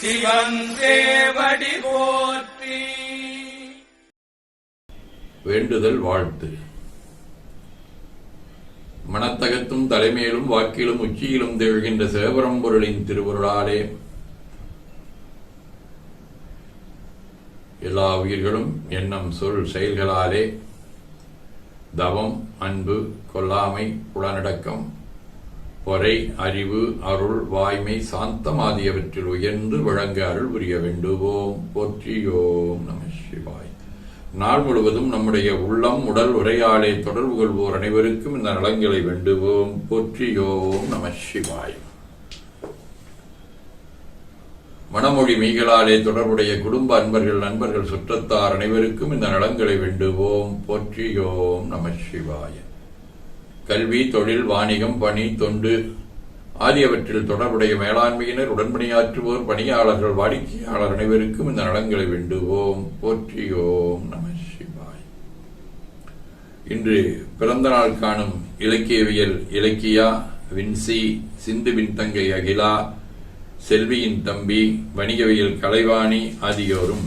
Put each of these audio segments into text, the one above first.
சிவன் போற்றி. வேண்டுதல் வாழ்த்து. மனத்தகத்தும் தலைமையிலும் வாக்கிலும் உச்சியிலும் திகழ்கின்ற சிவபரம்பொருளின் திருவருளாலே எல்லா உயிர்களும் எண்ணம் சொல் செயல்களாலே தவம் அன்பு கொல்லாமை புலனடக்கம் பொறை அறிவு அருள் வாய்மை சாந்தம் ஆகியவற்றில் உயர்ந்து வழங்க அருள் புரிய வேண்டுவோம். போற்றியோம் நம சிவாய். நாள் முழுவதும் நம்முடைய உள்ளம் உடல் உரையாடை தொடர்பு கொள்வோர் அனைவருக்கும் இந்த நலங்களை வேண்டுவோம். போற்றியோம் நம சிவாய். மணமொழி மீகளாலே தொடர்புடைய குடும்ப அன்பர்கள் நண்பர்கள் சுற்றத்தார் அனைவருக்கும் இந்த நலங்களை வேண்டுவோம். போற்றியோம் நம சிவாயன் கல்வி தொழில் வாணிகம் பணி தொண்டு ஆகியவற்றில் தொடர்புடைய மேலாண்மையினர் உடன்பணியாற்றுவோர் பணியாளர்கள் வாடிக்கையாளர் அனைவருக்கும் இந்த நலன்களை வேண்டுவோம். போற்றியோம் நம சிவாய். இன்று பிறந்த நாள் காணும் இலக்கியவியல் இலக்கியா வின்சி சிந்துவின் தங்கை அகிலா செல்வியின் தம்பி வணிகவியல் கலைவாணி ஆகியோரும்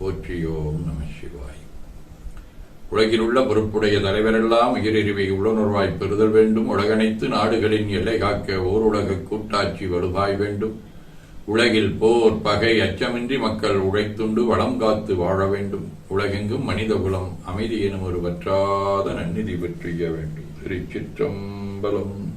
போற்றியோம் நம சிவாய். உலகில் உள்ள பொறுப்புடைய தலைவரெல்லாம் உயிரிழிவை உள்ளுணர்வாய் பெறுதல் வேண்டும். உலகனைத்து நாடுகளின் எல்லை காக்க ஓருலக கூட்டாட்சி வலுவாய் வேண்டும். உலகில் போர் பகை அச்சமின்றி மக்கள் உழைத்துண்டு வளம் காத்து வாழ வேண்டும். உலகெங்கும் மனித குலம் அமைதி எனும் ஒரு வற்றாத நன்னிதி பெற்றிய வேண்டும். திருச்சிற்றம்பலம்.